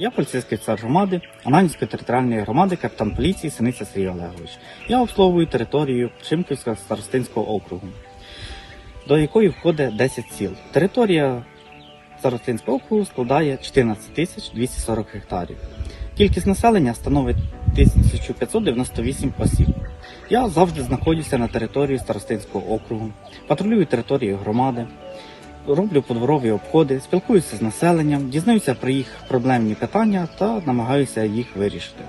Я поліцейський офіцер громади Ананівської територіальної громади, капітан поліції Синиця Сергій Олегович. Я обслуговую територію Шимківського старостинського округу, до якої входить 10 сіл. Територія старостинського округу складає 14 тисяч 240 гектарів. Кількість населення становить 1598 осіб. Я завжди знаходжуся на території старостинського округу, патрулюю територію громади, роблю подворові обходи, спілкуюся з населенням, дізнаюся про їх проблемні питання та намагаюся їх вирішити.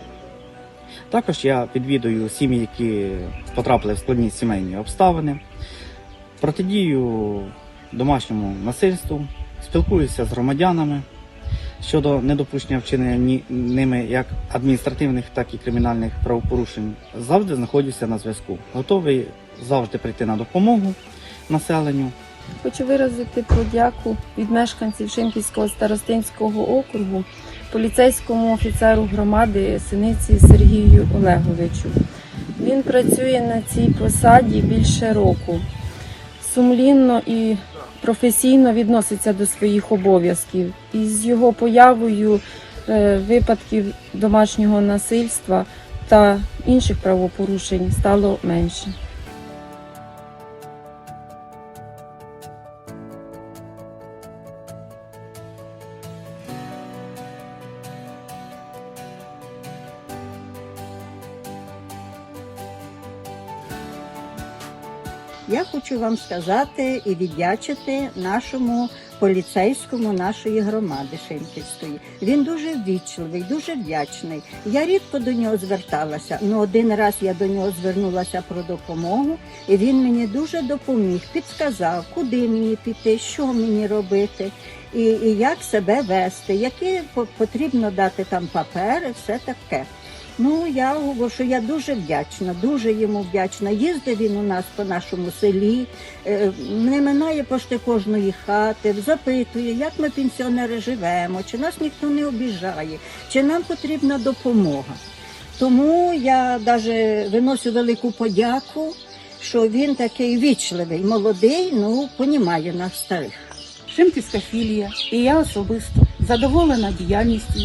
Також я відвідую сім'ї, які потрапили в складні сімейні обставини, протидію домашньому насильству, спілкуюся з громадянами щодо недопущення вчинення ними як адміністративних, так і кримінальних правопорушень. Завжди знаходжуся на зв'язку. Готовий завжди прийти на допомогу населенню. Хочу виразити подяку від мешканців Шимківського старостинського округу поліцейському офіцеру громади Синиці Сергію Олеговичу. Він працює на цій посаді більше року. Сумлінно і професійно відноситься до своїх обов'язків. І з його появою е, випадків домашнього насильства та інших правопорушень стало менше. Я хочу вам сказати і віддячити нашому поліцейському нашої громади Шимківської. Він дуже ввічливий, дуже вдячний. Я рідко до нього зверталася, але один раз я до нього звернулася про допомогу, і він мені дуже допоміг, підсказав, куди мені піти, що мені робити. І, і як себе вести, які по- потрібно дати там папери, все таке. Ну, я говорю, що я дуже вдячна, дуже йому вдячна. Їздив він у нас по нашому селі, е, не минає пошти кожної хати, запитує, як ми пенсіонери живемо, чи нас ніхто не обіжає, чи нам потрібна допомога. Тому я навіть виносю велику подяку, що він такий вічливий, молодий, ну, понімає нас старих. Шимківська філія і я особисто задоволена діяльністю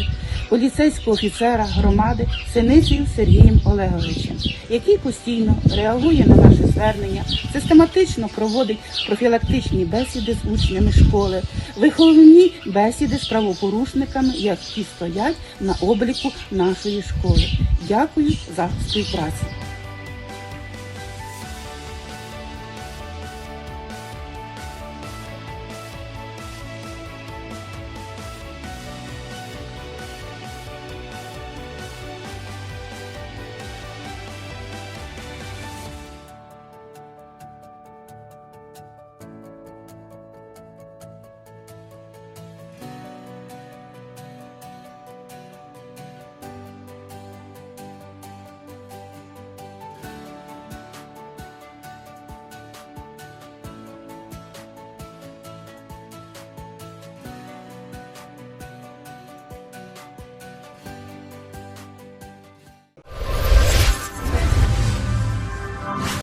поліцейського офіцера громади Синицею Сергієм Олеговичем, який постійно реагує на наше звернення, систематично проводить профілактичні бесіди з учнями школи, виховні бесіди з правопорушниками, які стоять на обліку нашої школи. Дякую за співпрацю.